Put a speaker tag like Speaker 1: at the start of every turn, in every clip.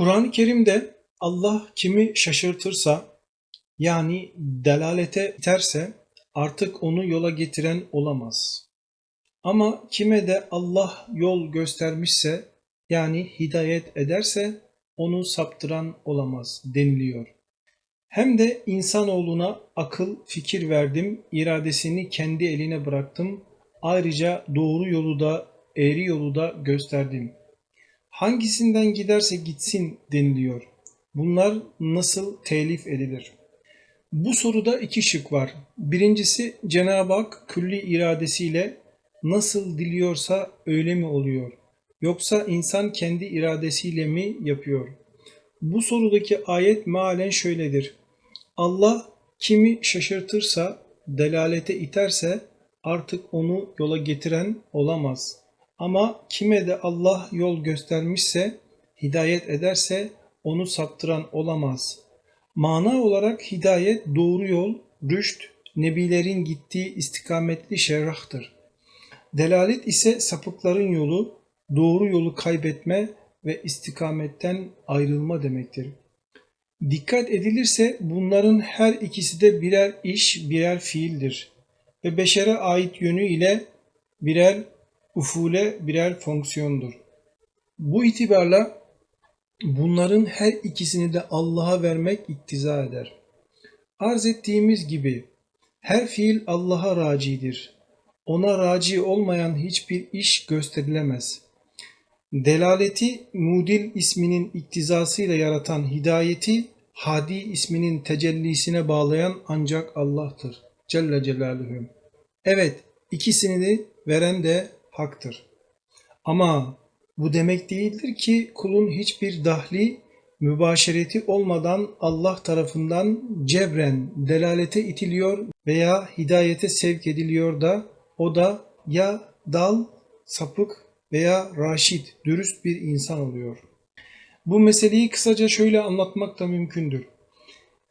Speaker 1: Kur'an-ı Kerim'de Allah kimi şaşırtırsa yani delalete iterse artık onu yola getiren olamaz. Ama kime de Allah yol göstermişse yani hidayet ederse onu saptıran olamaz deniliyor. Hem de insanoğluna akıl, fikir verdim, iradesini kendi eline bıraktım. Ayrıca doğru yolu da, eğri yolu da gösterdim. Hangisinden giderse gitsin deniliyor. Bunlar nasıl telif edilir? Bu soruda iki şık var. Birincisi Cenab-ı Hak külli iradesiyle nasıl diliyorsa öyle mi oluyor? Yoksa insan kendi iradesiyle mi yapıyor? Bu sorudaki ayet mealen şöyledir. Allah kimi şaşırtırsa, delalete iterse artık onu yola getiren olamaz. Ama kime de Allah yol göstermişse, hidayet ederse onu saptıran olamaz. Mana olarak hidayet doğru yol, rüşt, nebilerin gittiği istikametli şerrahtır. Delalet ise sapıkların yolu, doğru yolu kaybetme ve istikametten ayrılma demektir. Dikkat edilirse bunların her ikisi de birer iş, birer fiildir ve beşere ait yönü ile birer ufule, birer fonksiyondur. Bu itibarla bunların her ikisini de Allah'a vermek iktiza eder. Arz ettiğimiz gibi her fiil Allah'a racidir. Ona raci olmayan hiçbir iş gösterilemez. Delaleti Mudil isminin iktizasıyla yaratan hidayeti Hadi isminin tecellisine bağlayan ancak Allah'tır. Celle Celaluhu. Evet, ikisini de veren de Hak'tır. Ama bu demek değildir ki kulun hiçbir dahli, mübaşereti olmadan Allah tarafından cebren delalete itiliyor veya hidayete sevk ediliyor da o da ya dal, sapık veya raşit, dürüst bir insan oluyor. Bu meseleyi kısaca şöyle anlatmak da mümkündür.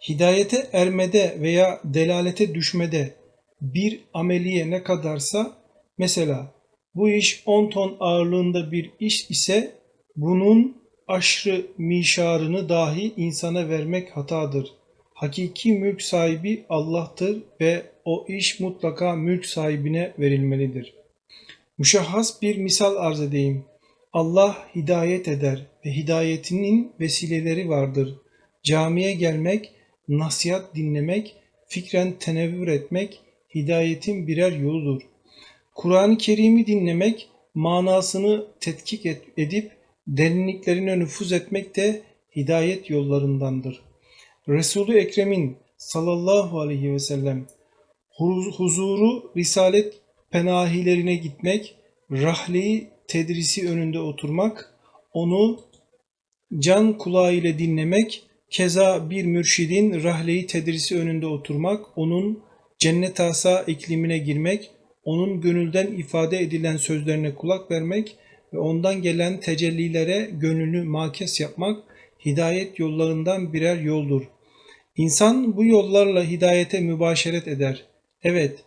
Speaker 1: Hidayete ermede veya delalete düşmede bir ameliye ne kadarsa mesela bu iş 10 ton ağırlığında bir iş ise bunun aşrı mişarını dahi insana vermek hatadır. Hakiki mülk sahibi Allah'tır ve o iş mutlaka mülk sahibine verilmelidir. Müşahhas bir misal arz edeyim. Allah hidayet eder ve hidayetinin vesileleri vardır. Camiye gelmek, nasihat dinlemek, fikren tenevvür etmek hidayetin birer yoludur. Kur'an-ı Kerim'i dinlemek, manasını tetkik edip derinliklerine nüfuz etmek de hidayet yollarındandır. Resul-i Ekrem'in sallallahu aleyhi ve sellem huzuru risalet penahilerine gitmek, rahleyi tedrisi önünde oturmak, onu can kulağı ile dinlemek, keza bir mürşidin rahleyi tedrisi önünde oturmak, onun cennet asa iklimine girmek, onun gönülden ifade edilen sözlerine kulak vermek ve ondan gelen tecellilere gönlünü makes yapmak hidayet yollarından birer yoldur. İnsan bu yollarla hidayete mübaşeret eder. Evet,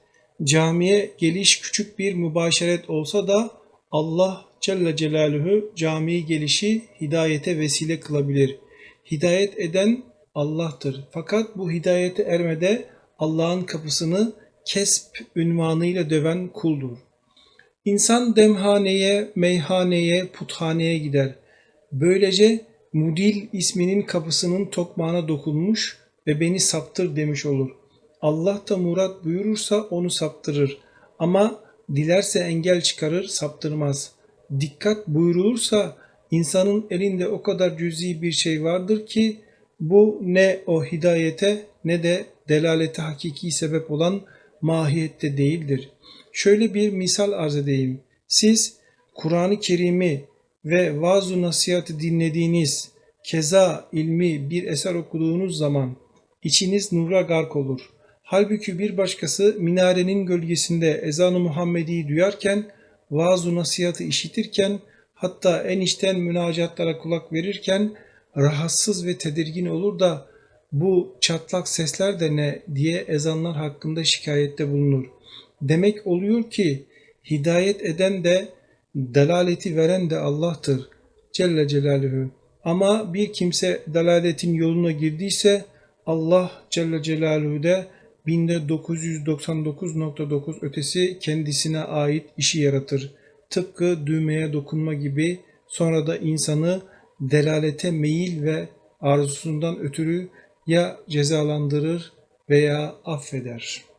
Speaker 1: camiye geliş küçük bir mübaşeret olsa da Allah Celle Celaluhu camiye gelişi hidayete vesile kılabilir. Hidayet eden Allah'tır. Fakat bu hidayete ermede Allah'ın kapısını kesp ünvanıyla döven kuldur. İnsan demhaneye, meyhaneye, puthaneye gider. Böylece Mudil isminin kapısının tokmağına dokunmuş ve beni saptır demiş olur. Allah da murat buyurursa onu saptırır. Ama dilerse engel çıkarır, saptırmaz. Dikkat buyurulursa insanın elinde o kadar cüzi bir şey vardır ki bu ne o hidayete ne de delalete hakiki sebep olan mahiyette değildir. Şöyle bir misal arz edeyim. Siz Kur'an-ı Kerim'i ve vaaz-ı nasihatı dinlediğiniz, keza ilmi bir eser okuduğunuz zaman içiniz nura gark olur. Halbuki bir başkası minarenin gölgesinde ezan-ı Muhammedi'yi duyarken, vaaz-ı nasihatı işitirken, hatta en içten münacatlara kulak verirken rahatsız ve tedirgin olur da bu çatlak sesler de ne diye ezanlar hakkında şikayette bulunur. Demek oluyor ki hidayet eden de delaleti veren de Allah'tır. Celle Celaluhu. Ama bir kimse dalaletin yoluna girdiyse Allah Celle Celaluhu de binde 999.9 ötesi kendisine ait işi yaratır. Tıpkı düğmeye dokunma gibi sonra da insanı delalete meyil ve arzusundan ötürü ya cezalandırır veya affeder.